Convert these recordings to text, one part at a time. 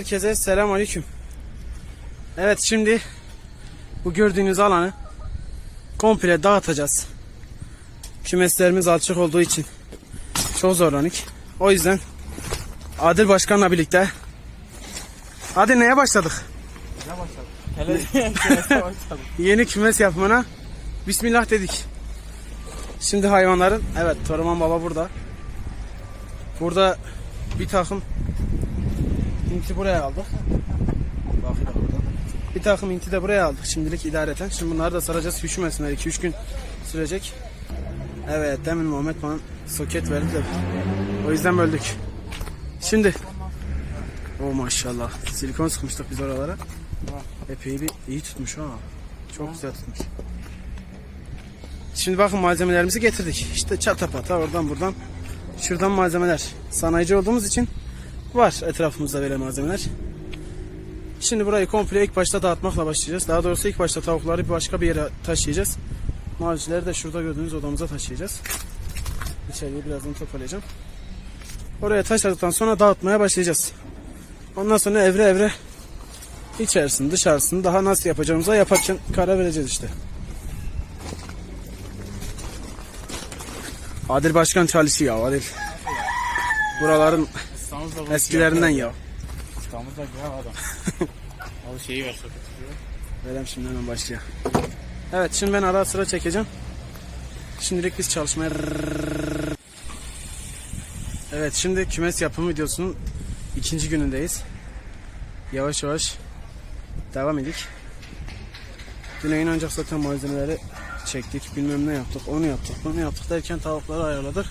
Herkese selam aleyküm. Evet şimdi bu gördüğünüz alanı komple dağıtacağız. Kümeslerimiz alçak olduğu için çok zorlanık. O yüzden Adil Başkan'la birlikte Adil neye başladık? Yeni kümes yapımına Bismillah dedik. Şimdi hayvanların evet Toraman Baba burada. Burada bir takım inti buraya aldık. Bakın da burada. Bir takım inti de buraya aldık şimdilik idareten. Şimdi bunları da saracağız. Üşümesinler. 2-3 gün sürecek. Evet demin Muhammed bana soket verdi de. O yüzden böldük. Şimdi. O maşallah. Silikon sıkmıştık biz oralara. Epey bir iyi tutmuş ha. Çok güzel tutmuş. Şimdi bakın malzemelerimizi getirdik. İşte çatapata oradan buradan. Şuradan malzemeler. Sanayici olduğumuz için var etrafımızda böyle malzemeler. Şimdi burayı komple ilk başta dağıtmakla başlayacağız. Daha doğrusu ilk başta tavukları bir başka bir yere taşıyacağız. Mavicileri de şurada gördüğünüz odamıza taşıyacağız. İçeriye birazdan toparlayacağım. Oraya taşıdıktan sonra dağıtmaya başlayacağız. Ondan sonra evre evre içerisini dışarısını daha nasıl yapacağımıza yaparken karar vereceğiz işte. Adil Başkan çalışıyor ya Adil. Buraların İstanbul'da eskilerinden ya. İstanbul'da güzel adam. Al şeyi ver sokak. Verem şimdi hemen başlıyor. Evet şimdi ben ara sıra çekeceğim. Şimdilik biz çalışmaya Evet şimdi kümes yapım videosunun ikinci günündeyiz. Yavaş yavaş devam edik. Dün ancak zaten malzemeleri çektik. Bilmem ne yaptık. Onu yaptık. Bunu yaptık derken tavukları ayarladık.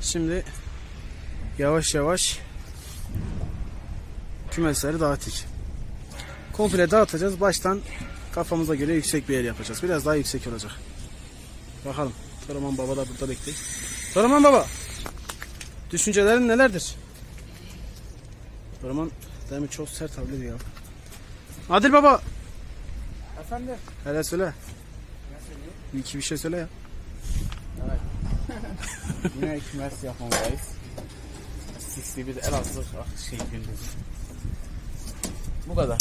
Şimdi yavaş yavaş kümesleri dağıttık. Komple dağıtacağız. Baştan kafamıza göre yüksek bir yer yapacağız. Biraz daha yüksek olacak. Bakalım. Toraman Baba da burada bekliyor. Toraman Baba. Düşüncelerin nelerdir? Toraman demin çok sert havlıydı ya. Adil Baba. Efendim? Hele söyle. Bir iki bir şey söyle ya. Yine kümes yapmamadayız. Sisli bir Elazığ ah, şey gündüz. Bu kadar.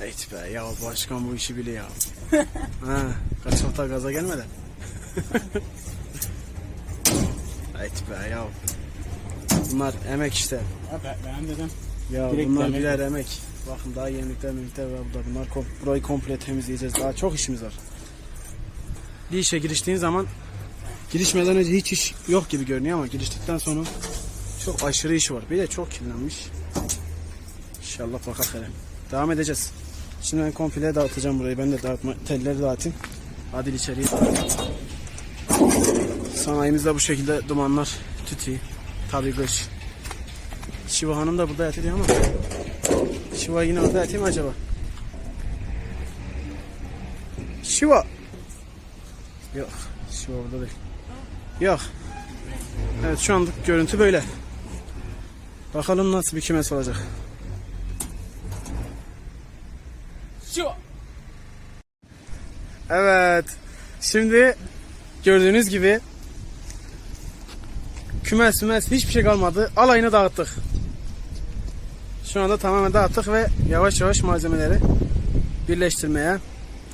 Evet be ya başkan bu işi biliyor ya. ha, kaç hafta gaza gelmeden. evet be ya. Bunlar emek işte. Ben, dedim. Ya Direkt bunlar birer emek. Bakın daha yenilikler minikler var burada. Bunlar kom burayı komple temizleyeceğiz. Daha çok işimiz var. Bir işe giriştiğin zaman girişmeden önce hiç iş yok gibi görünüyor ama giriştikten sonra çok aşırı iş var. Bir de çok kirlenmiş. İnşallah fakat hele. Devam edeceğiz. Şimdi ben komple dağıtacağım burayı. Ben de dağıtma, telleri dağıtayım. Adil içeriye dağıtayım. Sanayimizde bu şekilde dumanlar tütüyor. Tabii kış. Şiva Hanım da burada yatıyor ama Şiva yine orada yatıyor mu acaba? Şiva Yok Şiva burada değil Yok Evet şu anlık görüntü böyle Bakalım nasıl bir kümes olacak Şu. Evet Şimdi Gördüğünüz gibi Kümes mümes hiçbir şey kalmadı Alayını dağıttık Şu anda tamamen dağıttık ve yavaş yavaş malzemeleri birleştirmeye,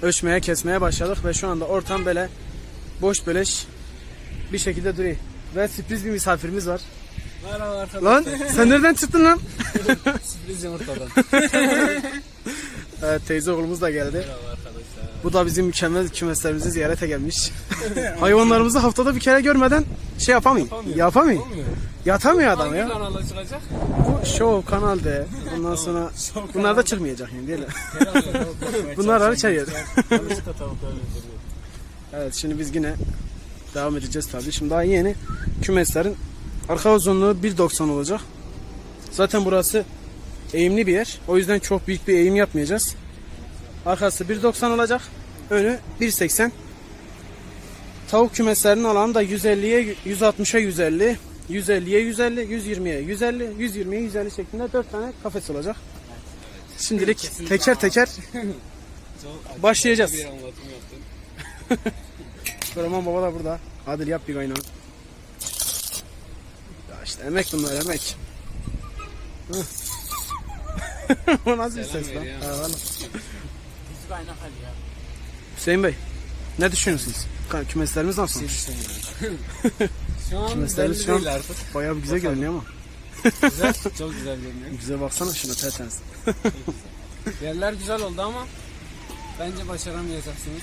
ölçmeye, kesmeye başladık ve şu anda ortam böyle boş beleş bir şekilde duruyor. Ve sürpriz bir misafirimiz var. Merhaba arkadaşlar. Lan sen nereden çıktın lan? Sürpriz yumurtadan. Evet teyze oğlumuz da geldi. Merhaba arkadaşlar. Bu da bizim mükemmel kümeslerimizi ziyarete gelmiş. Hayvanlarımızı haftada bir kere görmeden şey yapamıyor. Yapamıyor. Yapamıyor. Olmuyor. Yatamıyor adam Hangi ya. çıkacak? Bu show kanal de. Ondan sonra bunlar da çıkmayacak yani değil mi? Bunlar hariç. Yanlışlıkla tavukları öldürüyor. Evet şimdi biz yine devam edeceğiz tabii. Şimdi daha yeni kümeslerin arka uzunluğu 1.90 olacak. Zaten burası eğimli bir yer. O yüzden çok büyük bir eğim yapmayacağız. Arkası 1.90 olacak. Önü 1.80. Tavuk kümeslerinin alanı da 150'ye 160'a 150, 150'ye 150, 120'ye 150, 120'ye 150 şeklinde 4 tane kafes olacak. Şimdilik teker teker Başlayacağız. Karaman baba da burada. Adil yap bir kaynağı. İşte emek bunlar emek. O nasıl bir ses lan? ya. Hüseyin Bey ne düşünüyorsunuz? Ka- Kümeslerimiz nasıl? Şu an Kümeslerimiz belli şu an değil artık. bayağı bir güzel görünüyor ama. Güzel, çok güzel görünüyor. Güzel baksana şuna tertemiz. Yerler güzel oldu ama bence başaramayacaksınız.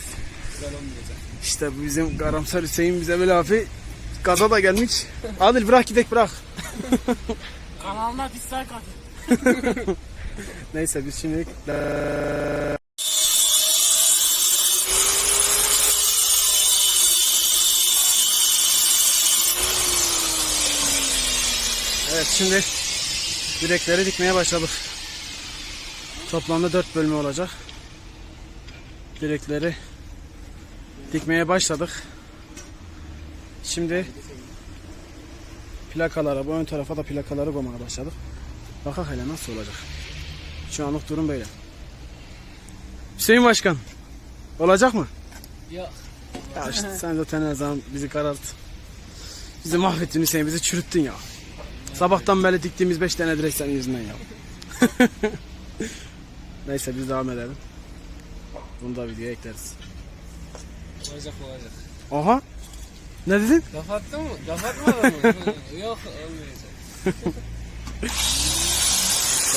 Güzel olmayacak. İşte bu bizim karamsar Hüseyin bize böyle hafif gaza da gelmiş. Adil bırak gidek bırak. Kanalına dislike atın. Neyse biz şimdi Evet şimdi direkleri dikmeye başladık. Toplamda 4 bölümü olacak. Direkleri dikmeye başladık. Şimdi plakalara, bu ön tarafa da plakaları koymaya başladık. Bakak hele nasıl olacak. Şu anlık durum böyle. Hüseyin Başkan. Olacak mı? Yok. Ya işte sen zaten her zaman bizi karart. Bizi mahvettin Hüseyin, bizi çürüttün ya. Sabahtan beri diktiğimiz 5 tane direk senin yüzünden ya. Neyse biz devam edelim. Bunu da videoya ekleriz. Olacak olacak. Aha. Ne dedin? Kapattın mı? Kapatmadın mı? Yok olmayacak.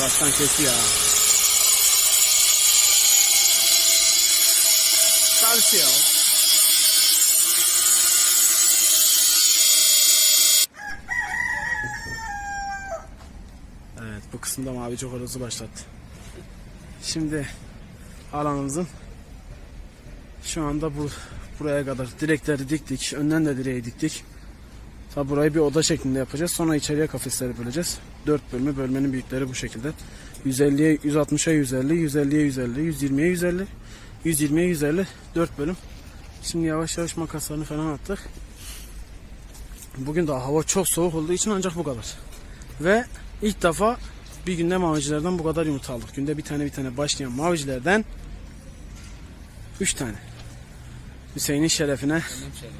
Baştan kesiyor ha. Çalışıyor. Evet bu kısımda mavi çok horozu başlattı. Şimdi alanımızın şu anda bu buraya kadar direkleri diktik. Önden de direği diktik. Tabi burayı bir oda şeklinde yapacağız. Sonra içeriye kafesleri böleceğiz. 4 bölümü bölmenin büyükleri bu şekilde. 150'ye 160'a 150, 150'ye 150, 120'ye 150, 120'ye 150 4 bölüm. Şimdi yavaş yavaş makaslarını falan attık. Bugün daha hava çok soğuk olduğu için ancak bu kadar. Ve ilk defa bir günde mavicilerden bu kadar yumurta aldık. Günde bir tane bir tane başlayan mavicilerden 3 tane. Hüseyin'in şerefine şeyim.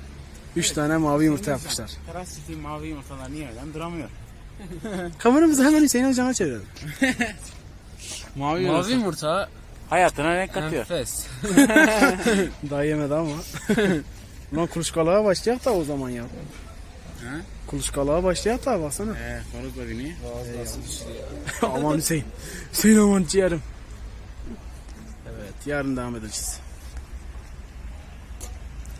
3 tane mavi yumurta yapmışlar. Teras City mavi yumurtalar niye öyle duramıyor? Kameramızı hemen Hüseyin Hocam'a çevirelim. Mavi, mavi yumurta Hayatına renk katıyor. enfes. Daha yemedi ama. Ulan kuluçkalığa başlayak da o zaman ya. He? Kuluçkalığa başlayak da baksana. Eee konuk da beni. Nasıl düştü ya? aman Hüseyin. Hüseyin aman ciğerim. Evet yarın devam edeceğiz.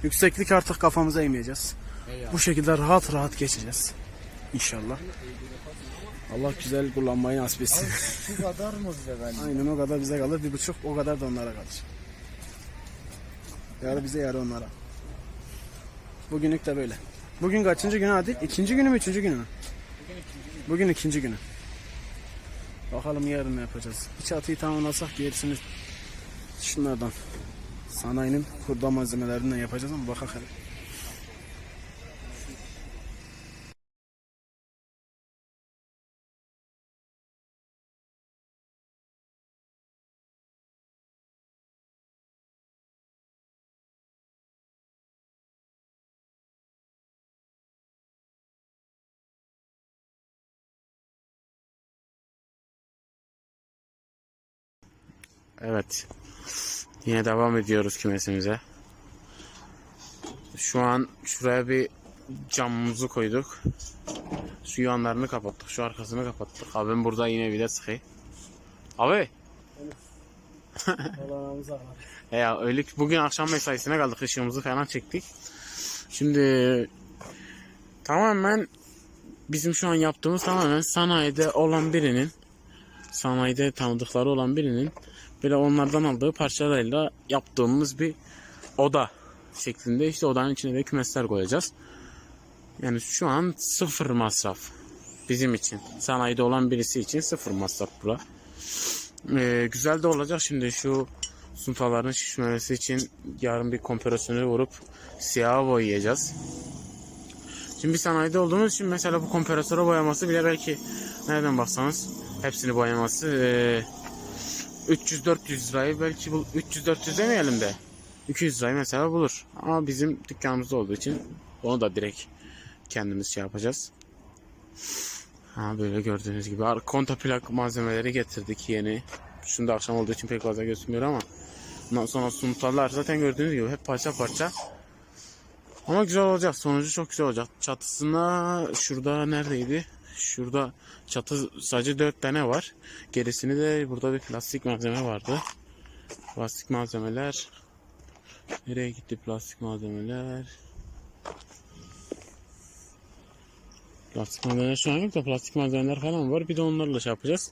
Yükseklik artık kafamıza eğmeyeceğiz. Eyvallah. Bu şekilde rahat rahat geçeceğiz. İnşallah. Allah güzel kullanmayı nasip etsin. Şu kadar mı bize bence? Aynen o kadar bize kalır. Bir buçuk o kadar da onlara kalır. Yarı bize yarı onlara. Bugünlük de böyle. Bugün kaçıncı günü hadi? İkinci günü mü üçüncü günü mü? Bugün ikinci günü. Bakalım yarın ne yapacağız. Bir çatıyı tamamlasak gerisini şunlardan sanayinin kurda malzemelerinden yapacağız ama bakalım. hele. Evet. Yine devam ediyoruz kümesimize. Şu an şuraya bir camımızı koyduk. Şu yanlarını kapattık. Şu arkasını kapattık. Abim burada yine bir de sıkıyor. Abi. Ya öyle ki bugün akşam mesaisine kaldık. Işığımızı falan çektik. Şimdi tamamen bizim şu an yaptığımız tamamen sanayide olan birinin sanayide tanıdıkları olan birinin böyle onlardan aldığı parçalarıyla yaptığımız bir oda şeklinde işte odanın içine de kümesler koyacağız. Yani şu an sıfır masraf bizim için. Sanayide olan birisi için sıfır masraf bura. Ee, güzel de olacak şimdi şu suntaların şişmemesi için yarın bir kompresyonu vurup siyah boyayacağız. Şimdi bir sanayide olduğumuz için mesela bu kompresöre boyaması bile belki nereden baksanız hepsini boyaması eee, 300-400 lirayı belki bu 300-400 demeyelim de 200 lirayı mesela bulur. Ama bizim dükkanımızda olduğu için onu da direkt kendimiz şey yapacağız. Ha böyle gördüğünüz gibi ar- kontaplak malzemeleri getirdik yeni. Da akşam olduğu için pek fazla gözükmüyor ama ondan sonra suntalar zaten gördüğünüz gibi hep parça parça. Ama güzel olacak. Sonucu çok güzel olacak. Çatısına şurada neredeydi? Şurada çatı sadece 4 tane var. Gerisini de burada bir plastik malzeme vardı. Plastik malzemeler. Nereye gitti plastik malzemeler? Plastik malzemeler şu an yok da plastik malzemeler falan var. Bir de onlarla şey yapacağız.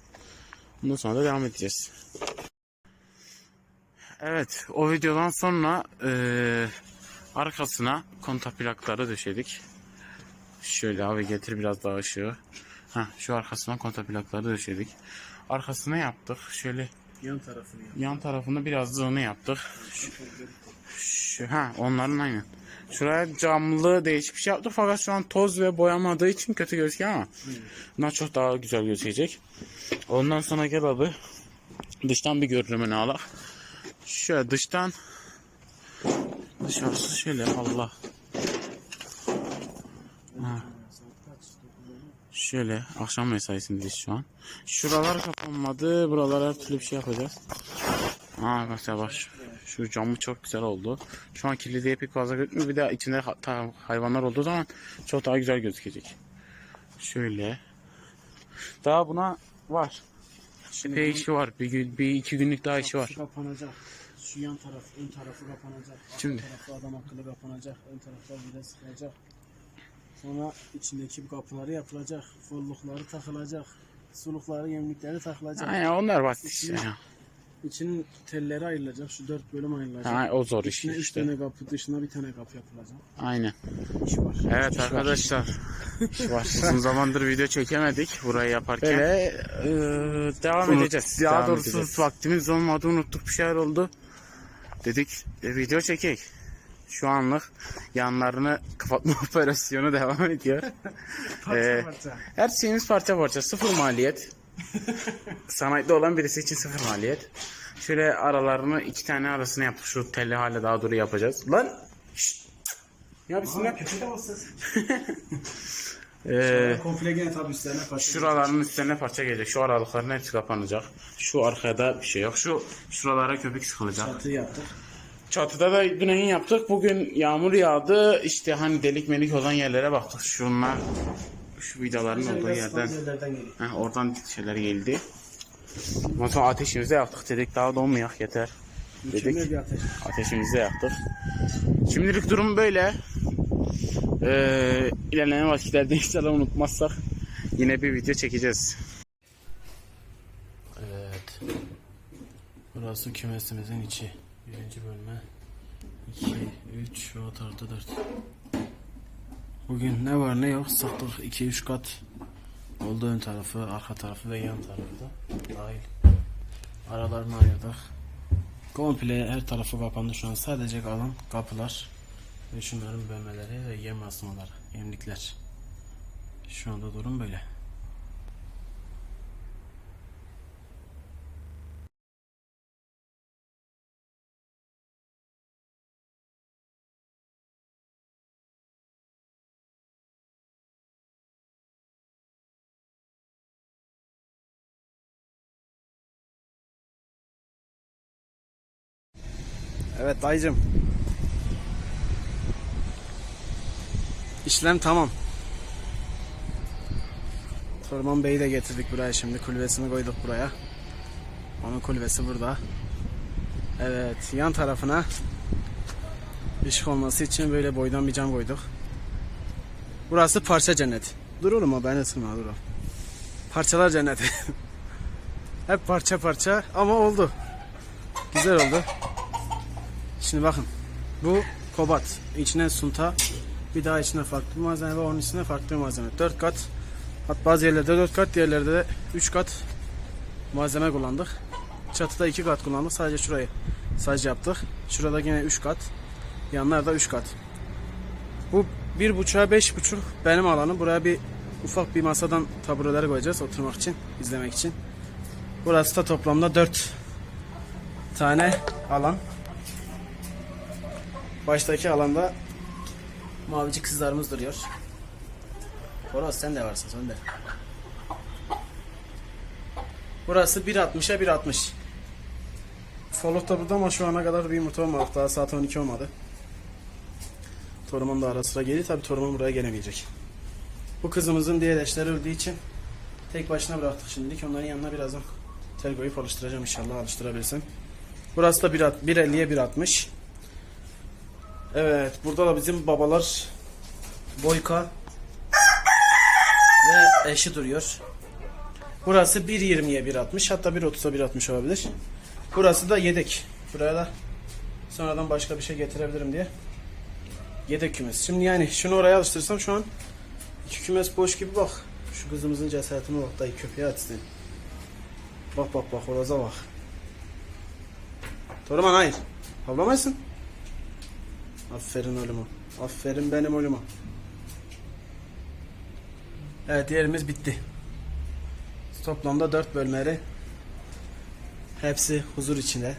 Bundan sonra da devam edeceğiz. Evet, o videodan sonra eee, arkasına kontaplakları döşedik. Şöyle abi getir biraz daha ışığı. Ha, şu arkasına kontaplakları döşedik. Arkasına yaptık. Şöyle Yan tarafını yap. yan tarafında biraz zığını yaptık. Şu, ha onların aynen. Şuraya camlı değişik bir şey yaptık fakat şu an toz ve boyamadığı için kötü gözüküyor ama bunlar çok daha güzel gözükecek. Ondan sonra gel abi dıştan bir görünümünü alak. Şöyle dıştan dışarısı şöyle Allah. Ha. Şöyle akşam mesaisindeyiz şu an. Şuralar kapanmadı. Buralar her türlü bir şey yapacağız. Aa mesela bak şu- şu camı çok güzel oldu. Şu an kirli diye pek fazla gözükmüyor. Bir de içinde hatta hayvanlar olduğu zaman çok daha güzel gözükecek. Şöyle. Daha buna var. Epey işi var. Bir, gün, bir iki günlük daha işi var. Kapanacak. Şu yan taraf, ön tarafı kapanacak. Şimdi. tarafı adam akıllı kapanacak. Ön taraflar bir de sıkılacak. Sonra içindeki bu kapıları yapılacak. Follukları takılacak. Sulukları, yemlikleri takılacak. Aynen onlar basit işte. İçinin telleri ayrılacak. Şu dört bölüm ayrılacak. Ha, o zor iş İçine üç işte. tane kapı, dışına bir tane kapı yapılacak. Aynen. İş var. Evet arkadaşlar. İş var. Uzun zamandır video çekemedik burayı yaparken. Böyle e, devam Unut- edeceğiz. devam Daha doğrusu edeceğiz. vaktimiz olmadı unuttuk bir şeyler oldu. Dedik e, video çekek. Şu anlık yanlarını kapatma operasyonu devam ediyor. Ee, parça. her şeyimiz parça parça. Sıfır maliyet. Sanayide olan birisi için sıfır maliyet. Şöyle aralarını iki tane arasını yaptık. Şu telli hale daha doğru yapacağız. Lan! Şşt! Ya bismillah. Kötü de olsun. Ee, Komple gene tabi üstlerine parça. Şuraların üstlerine parça gelecek. Şu aralıkların hepsi kapanacak. Şu arkada bir şey yok. Şu şuralara köpük sıkılacak. Çatı yaptık. Çatıda da güneyin yaptık. Bugün yağmur yağdı. İşte hani delik melik olan yerlere baktık. Şunlar şu vidaların olduğu yerden. Heh, oradan şeyler geldi. Ondan sonra ateşimizi yaktık dedik daha donmayak yeter. Dedik. ateş. Ateşimizi yaktık. Şimdilik durum böyle. Ee, ilerleyen vakitlerde inşallah unutmazsak yine bir video çekeceğiz. Evet. Burası kümesimizin içi. Birinci bölme. 2, 3 ve o tarafta 4. Bugün ne var ne yok sıktık 2-3 kat oldu ön tarafı, arka tarafı ve yan tarafı da dahil. Aralarını ayırdık. Komple her tarafı kapandı şu an. Sadece kalan kapılar ve şunların bölmeleri ve yem asmaları, yemlikler. Şu anda durum böyle. Evet dayıcım. İşlem tamam. Torman Bey'i de getirdik buraya şimdi. Kulübesini koyduk buraya. Onun kulübesi burada. Evet yan tarafına ışık olması için böyle boydan bir cam koyduk. Burası parça cenneti. Dur oğlum o beni ısırma dur. Parçalar cenneti. Hep parça parça ama oldu. Güzel oldu. Şimdi bakın. Bu kobat. İçine sunta. Bir daha içine farklı malzeme ve onun içine farklı malzeme. 4 kat. Hatta bazı yerlerde 4 kat, diğerlerde de 3 kat malzeme kullandık. Çatıda 2 kat kullandık. Sadece şurayı sadece yaptık. Şurada yine 3 kat. Yanlarda 3 kat. Bu bir buçuğa beş buçuk benim alanım. Buraya bir ufak bir masadan tabureler koyacağız oturmak için, izlemek için. Burası da toplamda 4 tane alan. Baştaki alanda mavici kızlarımız duruyor. Horoz sen de varsın sen de. Burası 1.60'a 1.60. Follow da burada ama şu ana kadar bir yumurta olmadı. Daha saat 12 olmadı. Torumum da ara sıra geliyor. Tabi torumum buraya gelemeyecek. Bu kızımızın diğer eşleri öldüğü için tek başına bıraktık şimdilik. Onların yanına birazdan tel koyup alıştıracağım inşallah alıştırabilirsem. Burası da 1.50'ye 1.60. Evet burada da bizim babalar Boyka ve eşi duruyor. Burası 1.20'ye 1.60 hatta 1.30'a 1.60 olabilir. Burası da yedek. Buraya da sonradan başka bir şey getirebilirim diye. Yedek kümes. Şimdi yani şunu oraya alıştırsam şu an iki kümes boş gibi bak. Şu kızımızın cesaretine bak dayı köpeğe atsın. Bak bak bak horoza bak. Toruman hayır. Havlamazsın. Aferin oğluma. Aferin benim oğluma. Evet yerimiz bitti. Toplamda 4 bölmeli. Hepsi huzur içinde.